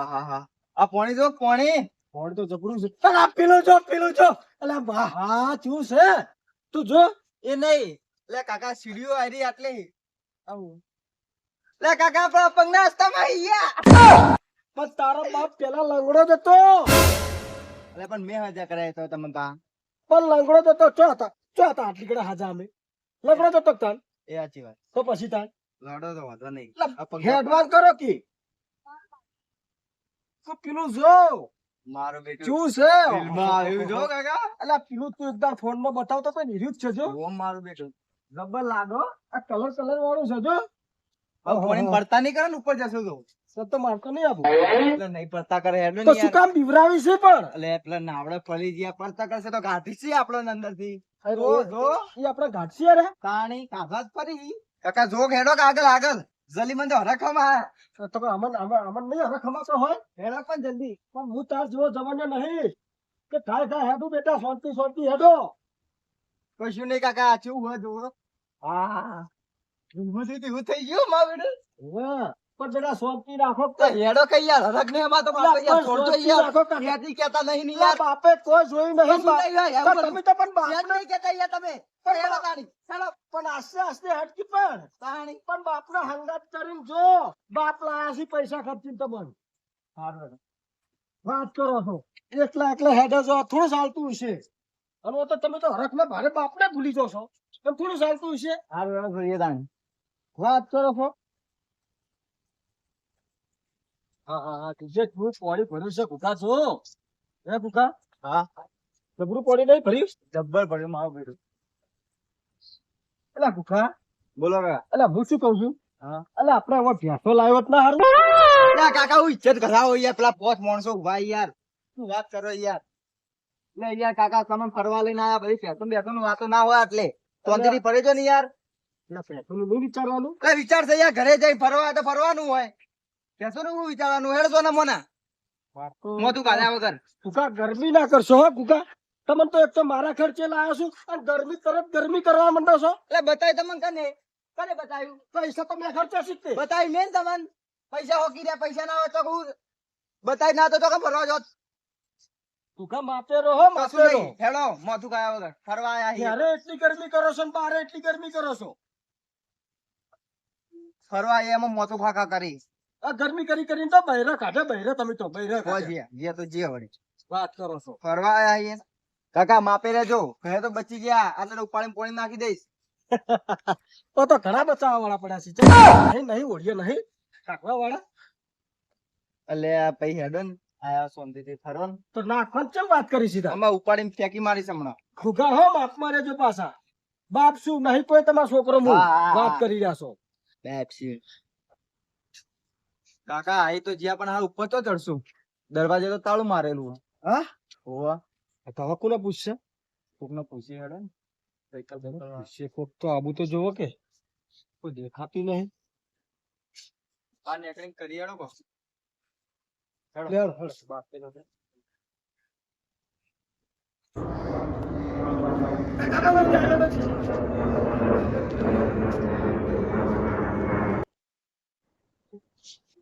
આહાહા. આ પોણી જો પોણી. તો જબરું છે. અરે આ પેલું જો પેલું જો. અલા હા શું છે. તું જો. એ નહીં. લે કાકા સીડીઓ આટલી. આવું. લે કાકા આપણા પગના રસ્તામાં આઈ પણ તારો બાપ પેલા લંગડો જતો. એટલે પણ મેં હજા કરાય તો તમને તા પણ લંગડો જતો. ચો હતા? ચો હતા? આટલી કડે હાજા અમે. લંગડો જતો તાન? એ સાચી વાત. તો પછી તાન? લડો તો વાંધો નહીં. પગ હેડવાન કરો કે? તો પેલું જો મારો બેટો શું છે ફિલ્મમાં આવ્યું જો કાકા. અલા પેલું તું એકદમ ફોનમાં બતાવતો તો ને છે જો. ઓ મારું બેટું. રબર લાગો. આ કલર કલર વાળું છે જો. હવે પોણી પડતા નહીં કરે ને ઉપર જશો તો? સર તો મારતો નહીં આપો એટલે નહીં પડતા કરે હેડો તો શું કામ બીવરાવી છે પણ? એટલે એટલે નાવડે પડી ગયા પડતા કરશે તો ગાંઠી છે આપડે અંદરથી જો જો. એ આપડે ઘાટ છે કાણી કાઢવા જ કાકા જો હેડો કાગળ આગળ આગળ. જલ્દી મને તો હરખમાં તો કે અમન અમન નહીં હવે ખમાતો હોય. હેડો પણ જલ્દી. પણ હું તાર જેવો જવાનો નહીં. કે થાય થાય હેડું બેટા શાંતિ શાંતિ હેડો. કશું નહીં કાકા આ ચેવું હોય જોવો હા. તેવું થઈ ગયો મારું બેટું? હા. પણ બેટા શાંતિ રાખો હેડો કઈ યાર હરખ ને એમાં તો બાપે યાર છોડજો યાર. રાખો કાકા. કહેતા નહીં ની યાર. બાપે કોઈ જોયું નહીં કશું બા- નહીં યાર, લા યાર, તમે તો પણ બાપ નહીં કહેતા યાર તમે. પણ હેડો તાણી. હેડો પણ આસ્તે આસ્તે હટકી પણ. તાણી. પણ બાપના હંગાત કરીને જો બાપ લાયા છે પૈસા ખર્ચીને તમને વાત કરો છો. એકલા એકલા હેડે જો થોડું ચાલતું હશે. અને તો તમે તો હરખના ભારે બાપને ભૂલી જશો પણ થોડું ચાલતું હશે. હારું વાત કરો છો. હા હા હા તું જે ભર્યું છે કુકા છો હે કુકા? હા. જબરું પાણી નહીં ભર્યું? જબ્બર પડ્યું મારું બેટું. એલા કુકા. બોલો કાકા એલા હું શું કહું છું? હા. અલા આપણે હવે ભેંસો લાવ્યો જ ના હારું. લે કાકા હું ઇજ્જત કરાવો યાર. પેલા પોચ માણસો ઊભા યાર. શું વાત કરો યાર? લે યાર કાકા તમે ફરવા લઈને આયા બધી ફેશન બેસન વાતો ના હોય એટલે. તોંદરી પડે છો ને યાર. એટલે ભેંસોનું નહીં વિચારવાનું. કઈ વિચાર છે યાર ઘરે જઈ ફરવા તો ફરવાનું હોય. નું વિચારવાનું? હેડ ને મોના. મોતું કાઢ્યા વગર કુકા ગરમી ના કરશો હો કુકા. તમને તો એક તો મારા ખર્ચે લાયા છું અને ગરમી તરત ગરમી કરવા માંડો છો. એટલે બતાવી તમને કને? કને બતાવ્યું પૈસા તો મેં ખર્ચા શીખતે બતાવી મેં તમને. પૈસા હોકી રહ્યા પૈસા ના હોય તો હું બતાવી ના તો તો કે ફરવા જો કુકા માપે રહો માપે રહો. હેડો મોતું કાઢ્યા વગર ફરવા આયા. એટલી ગરમી કરો છો ને બારે એટલી ગરમી કરો છો? ફરવા એમાં મોતું ખાખા કરી. આ ગરમી કરી કરીને તો બૈરા કાઢે બૈરા તમે તો બૈરા કાઢે. જે તો જે વળી વાત કરો છો. ફરવા આયા કાકા માપે રહેજો. ઘરે તો બચી ગયા. આટલે ઉપાડી પોણી નાખી દઈશ. તો તો ઘણા બચાવવા વાળા પડ્યા છે. નહીં નહીં ઓળીએ નહીં. કાકવા વાળા. અલે આ પૈ હેડન આયા ફરવા ને. તો નાખવાની ચમ વાત કરી સીધા? આમાં ઉપાડીને ફેંકી મારીશ હમણાં. ખુગા હો માપમાં રહેજો પાછા. બાપ શું નહીં કોઈ તમારો છોકરો વાત કરી રહ્યા છો. કાકા આ તો જ્યાં પણ હાલ ઉપર તો ચડશું. દરવાજે તો તાળું મારેલું હા? હોવા. તો કોને પૂછશે? કોકને પૂછી હેડે પૂછશે કોક તો આબુ તો જોવો કે. કોઈ દેખાતું નહીં. આ નેકળીને કરી હેડો કો હેડો. લેવડ, બાપ પેલો. લે કાકા તમે. હા,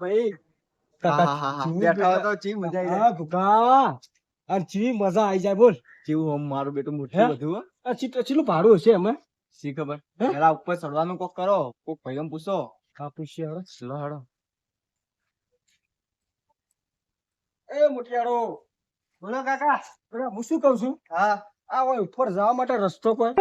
ભાઈ હા, હા, હા, હા. બેઠા તો ચી મજા આવી જાય. ભૂકા. અને ચી મજા આઈ જાય બોલ. કેવું આમ મારું બેટું મોટું બધું આ ચી ચીલું ભાડું હશે અમે શી ખબર? પેલા ઉપર ચડવાનું કોક કરો કોક ભાઈઓને પૂછો. હા પૂછીએ હવે. લો હેડો એ મોટિયાળો. બોલો કાકા. હું શું કહું છું? હા. આ હોય ઉપર જવા માટે રસ્તો કોઈ?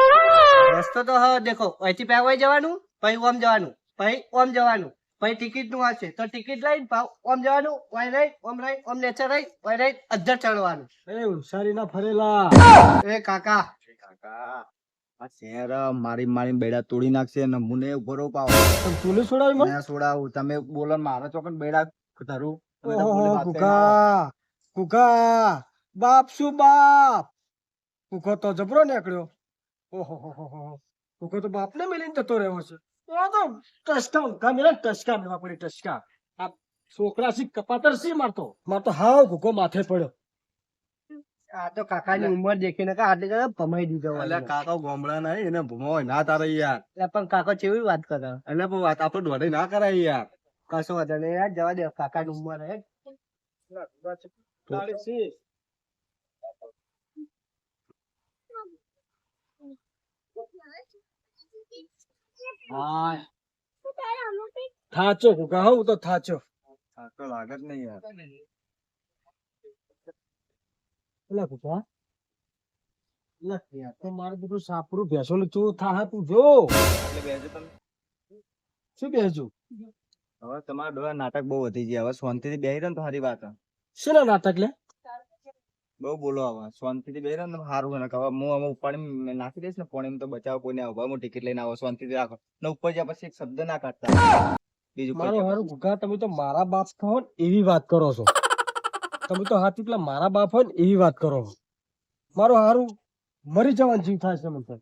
રસ્તો તો હા દેખો અહીંથી પેવાઈ જવાનું પછી ઓમ જવાનું પછી ઓમ જવાનું. પછી ટિકિટનું હશે તો ટિકિટ લઈને પાછું ઓમ જવાનું ઓય રહી ઓમ રહી ઓમ નેચર રહી ઓય રહી અધર ચડવાનું. એ હુંસારી ના ફરેલા. એ કાકા. કાકા આ શહેર મારી મારી બેડા તોડી નાખશે ને મને ઊભો પાવ પણ તુલી છોડાવી મને? છોડાવું. તમે બોલો મારા ચોકન બેડા ધરું. કુકા કુકા બાપ શું બાપ? કુકો તો જબરો નીકળ્યો. ઓહો હો હો હો કુકો તો બાપને મેલીને જતો રહ્યો છે ટસકા ઊંઘા ટસકા મેવા પડી ટસકા આ છોકરા સી કપાતર સી મારતો? મારતો હાવ કુકો માથે પડ્યો. આ તો કાકાની ઉંમર દેખીને કા આટલી કદા ભમાઈ દીધો એટલે કાકા ગોમડા નહીં એને ના તારે યાર. એટલે પણ કાકો વાત કરે? એટલે પણ વાત આપણે દોડે ના કરાય યાર. કશો વાંધો નહીં યાર જવા દે કાકા નું ઉંમર હે. હા. થાચો કુકા હું તો થાચો. આ તો લાગે જ નહીં યાર. એલા કુકા લખ્યા તો મારે બધું સાપરું ભેંસોનું તું થાહે તું જો. એટલે તમે? શું બેસજો હવે તમારા ડોળા નાટક બહુ વધી ગયા. હવે શાંતિથી બેહી રહો ને તો સારી વાત. શેના નાટક લે? બહુ બોલો આવા. શાંતિથી બેહી ને સારું ને હવે હું આમાં ઉપાડી નાખી દઈશ ને પાણી તો બચાવ કોઈને આવો. હું ટિકિટ લઈને આવો. શાંતિથી રાખો. ને ઉપર જ્યાં પછી એક શબ્દ ના કાઢતા. બીજું મારો. હારું કુકા તમે તો મારા બાપ છો એવી વાત કરો છો. તમે તો હાથી પેલા મારા બાપ હોય ને એવી વાત કરો છો. મારો હારું મરી જવાનું જીવ થાય છે મને તો.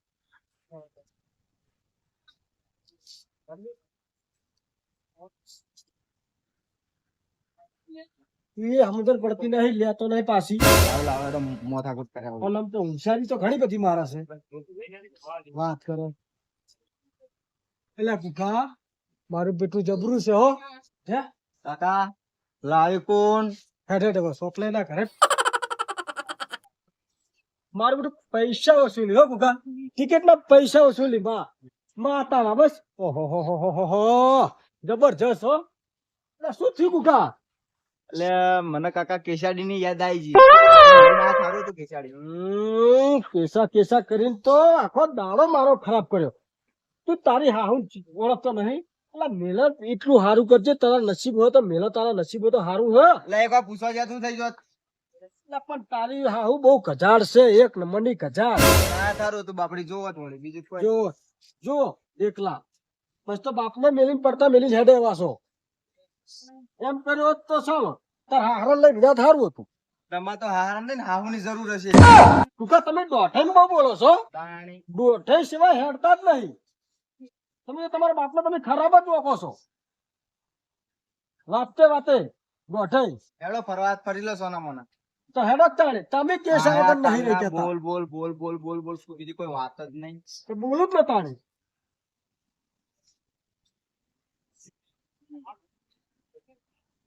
એ સમજણ પડતી નહીં લેતો નહીં પાછી. લાવો, લાવો, એ તો માથાકૂટ કરે હવે. આમ તો હોશિયારી તો ઘણી બધી મારા છે. વાત કરો. એટલે કુકા મારું બેટું જબરું છે હો. હે? કાકા લાવ્યું કોણ હેઠ હેઠ સોપલે ના કરે મારું બધું પૈસા વસૂલી હો કુકા ટિકિટ ના પૈસા વસૂલી માં માતા બસ. ઓહો હો હો હો જબરજસ્ત હો. શું થયું કુકા એટલે મને કાકા કેસાડી ની યાદ આવી ગઈ. ના કેસાડી. કેસા કેસા કરીને તો આખો દાડો મારો ખરાબ કર્યો. તું તારી હાહુ ઓળખતો નહીં. એટલે મેલત એટલું સારું કરજે તારા નસીબ હોય તો મેલત તારા નસીબ હોય તો સારું હે. એટલે એક વાર પૂછવા જાય તું થઈ જોત. પણ તારી હાહુ બહુ ગજાડ છે એક નંબરની ગજાડ ના સારું તું બાપડી. જોવત વળી બીજું કોઈ. જો જો એકલા. બસ તો બાપને મેલીને પડતા મેલી હેડે વાસો એમ કર્યો તો ચાલો. તાર હારો લઈ બીજા થારું હતું. તમારે તો હારા ને હાહુ ની જરૂર હશે. ટૂંકા તમે દોઢે બહુ બોલો છો? દોઢે સિવાય હેડતા જ નહીં. તમે તમારા બાપને તમે ખરાબ જ ઓકો છો. વાતે વાતે દોઢે. હેડો ફરવા ફરી લો સોના મોના તો હેડો તાણે તમે કેસ હા, નહીં રહી બોલ બોલ બોલ બોલ બોલ બોલ બીજી કોઈ વાત જ નહીં. તો બોલું જ ન તાણે.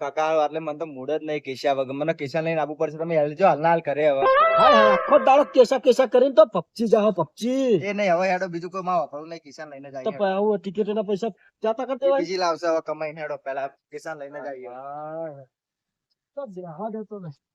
કાકા એટલે મને તો મૂડ જ નહીં કેશા વગર. મને કેશા લઈને આવવું પડશે. તમે હેલજો હાલના હાલ કરે હવે. આખો દાડો કેસા કેસા કરીને તો પબજી જાઓ પબજી એ નહીં હવે હેડો બીજું કોઈ માં વાપરવું નહીં કિસાન લઈને તો જાય આવું ટિકિટ ના પૈસા જાતા કરતા બીજી લાવશે હવે કમાઈને હેડો પેલા કિસાન લઈને જઈએ. હા તો બેહવા દેતો નહીં